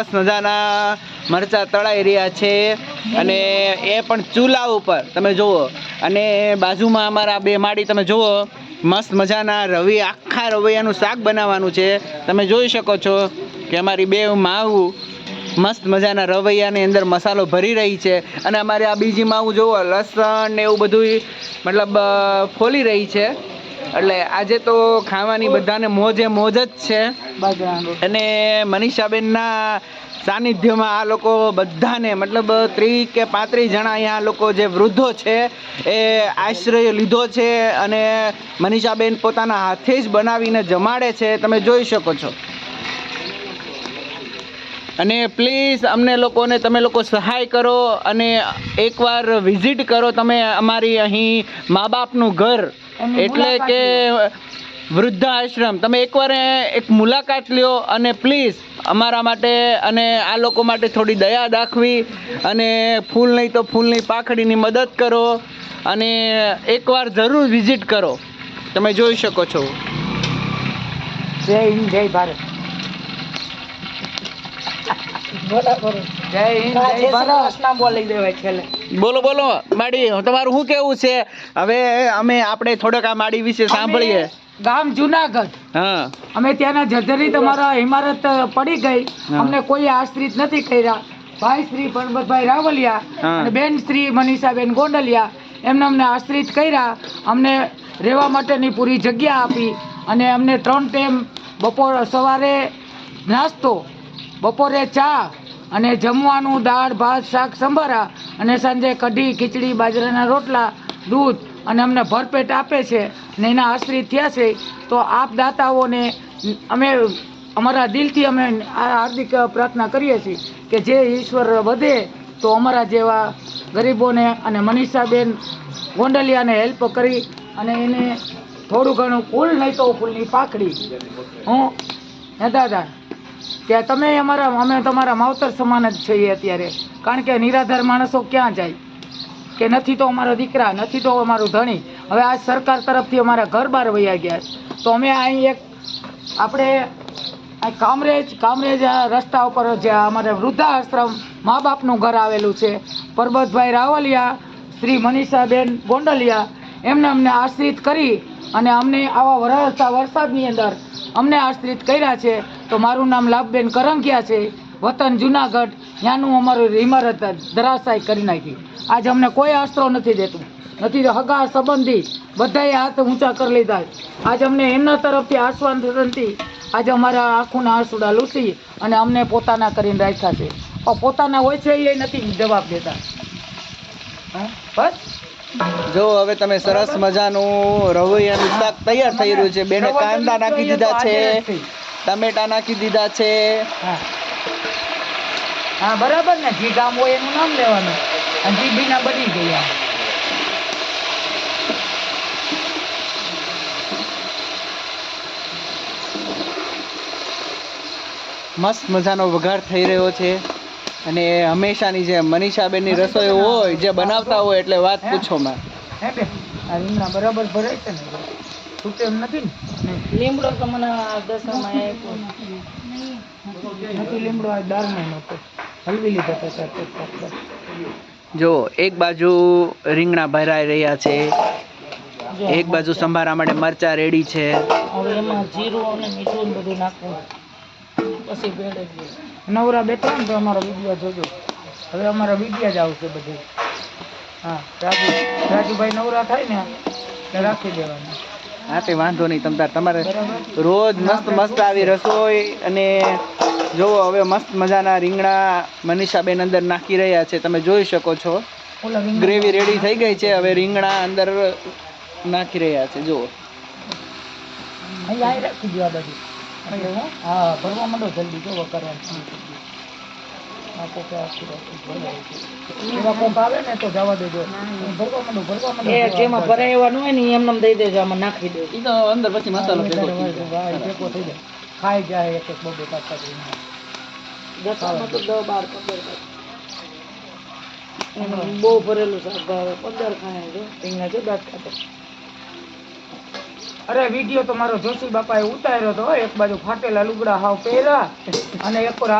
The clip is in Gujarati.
સરસ મજાના મરચા તળાઈ રહ્યા છે. અને એ પણ ચૂલા ઉપર, તમે જુઓ. અને બાજુમાં અમારા બે માળી, તમે જુઓ. મસ્ત મજાના રવિ, આખા રવૈયાનું શાક બનાવવાનું છે. તમે જોઈ શકો છો કે અમારી બે માવું મસ્ત મજાના રવૈયાની અંદર મસાલો ભરી રહી છે. અને અમારે આ બીજી માવું જુઓ, લસણ ને એવું બધું મતલબ ફોલી રહી છે. એટલે આજે તો ખાવાની બધાને મોજે મોજ જ છે. અને મનીષાબેનના સાનિધ્યમાં આ લોકો બધાને મતલબ ત્રીસ કે પાંત્રીસ જણા અહીંયા લોકો જે વૃદ્ધો છે એ આશ્રય લીધો છે અને મનીષાબેન પોતાના હાથે જ બનાવીને જમાડે છે તમે જોઈ શકો છો. અને પ્લીઝ અમને લોકોને તમે લોકો સહાય કરો અને એકવાર વિઝિટ કરો તમે અમારી અહીં મા બાપનું ઘર એટલે કે વૃદ્ધાશ્રમ. તમે એકવાર એક મુલાકાત લ્યો અને પ્લીઝ અમારા માટે અને આ લોકો માટે થોડી દયા દાખવી અને ફૂલ નહીં તો ફૂલની પાખડીની મદદ કરો અને એકવાર જરૂર વિઝિટ કરો. તમે જોઈ શકો છો. જય હિન્દ જય ભારત. બોલી બોલો બોલો માડી તમારું શું કેવું છે? હવે અમે આપણે થોડોક આ માડી વિશે સાંભળીએ. ગામ જુનાગઢ. હા. અમે ત્યાંના જર્જરી તમારા ઇમારત પડી ગઈ. અમને કોઈ આશ્રિત નથી કર્યા. ભાઈ શ્રી પરબતભાઈ રાવલિયા અને બેન શ્રી મનીષાબેન ગોંડલિયા એમને અમને આશ્રિત કર્યા. અમને રહેવા માટેની પૂરી જગ્યા આપી અને અમને ત્રણ ટાઈમ બપોર સવારે નાસ્તો બપોરે ચા અને જમવાનું દાળ, ભાત, શાક, સંભારા અને સાંજે કઢી, ખીચડી, બાજરાના રોટલા, દૂધ અને અમને ભરપેટ આપે છે અને એના આશ્રિત થયા છે. તો આપ દાતાઓને અમે અમારા દિલથી અમે હાર્દિક પ્રાર્થના કરીએ છીએ કે જે ઈશ્વર વધે તો અમારા જેવા ગરીબોને અને મનીષાબેન ગોંડલિયાને હેલ્પ કરી અને એને થોડું ઘણું ફૂલ નહીં તો ફૂલની પાખડી. હું, હે દાદા કે તમે અમારા, અમે તમારા માવતર સમાન જ છીએ અત્યારે. કારણ કે નિરાધાર માણસો ક્યાં જાય? કે નથી તો અમારા દીકરા, નથી તો અમારું ધણી. હવે આ સરકાર તરફથી અમારા ઘર બહાર વયા ગયા તો અમે અહીં એક, આપણે આ કામરેજ કામરેજ રસ્તા ઉપર જે અમારે વૃદ્ધાશ્રમ મા બાપનું ઘર આવેલું છે. પરબતભાઈ રાવલિયા, શ્રી મનીષાબેન ગોંડલિયા, એમને અમને આશ્રિત કરી અને અમને આવા વરસતા વરસાદની અંદર અમને આશ્રિત કર્યા છે. તો મારું નામ લાભબેન કરંકિયા છે. વતન જુનાગઢ. ત્યાંનું અમારું ઇમારત ધરાશાય કરી નાખી. આજ અમને કોઈ આશરો નથી દેતું. નથી તો હગા સંબંધી બધાએ હાથ ઊંચા કરી લીધા. આજ અમને એમના તરફથી આશ્વાસનથી આજે અમારા આંખોના આંસુડા લૂસી અને અમને પોતાના કરીને રાખ્યા છે. પોતાના હોય છે એ નથી જવાબ દેતા. બસ? જો હવે તમે સરસ મજાનું રવૈયાનું શાક તૈયાર થઈ રહ્યું છે. બેને કાંદા નાખી દીધા છે. ટમેટા નાખી દીધા છે. હા. હા બરાબર ને? જી ગામ હોય એનું નામ લેવાનું. અને જી બીના બની ગયા. મસ્ત મજાનો વઘાર થઈ રહ્યો છે. અને હંમેશાની જે મનીષાબેનની રસોઈ હોય જે બનાવતા હોય એટલે વાત પૂછો માં બરાબર ભરાય છે ને? છૂટે એમ નથી ને? લીમડો તો મને દસમાં આપ્યો. નથી લીમડો આ દાળમાં નહોતો હલવી લીધો ચાર જો એક બાજુ રીંગણા ભરાઈ રહ્યા છે એક બાજુ સંભારા માટે મરચા રેડી છે. હવે એમાં જીરું અને મીઠું બધું નાખવું. પછી ભેળે નવરા બેઠા ને તો અમારો વીડિયો જોજો. હવે અમારા વિડીયા જ આવશે બધે. હા રાજુ રાજુભાઈ નવરા થાય ને રાખી દેવાના. હા તે વાંધો નહીં. તમ તાર તમારે રોજ મસ્ત મસ્ત આવી રસોઈ અને જુઓ હવે મસ્ત મજાના રીંગણા મનીષાબેન અંદર નાખી રહ્યા છે. તમે જોઈ શકો છો. ગ્રેવી રેડી થઈ ગઈ છે. હવે રીંગણા અંદર નાખી રહ્યા છે. જુઓ. રાખી દો આ બધું. હા ભરવા માંડો જલ્દી જો કરવાનું. ખાઈ જાય એક એક બબે બહુ ભરેલું શાક ભાવે. પંદર જો રીંગણા ખાતે અરે વીડિયો તો મારો જોશી બાપાએ ઉતાર્યો તો એક બાજુ ફાટેલા લુગડા હાવ પહેર્યા અને એક હાથ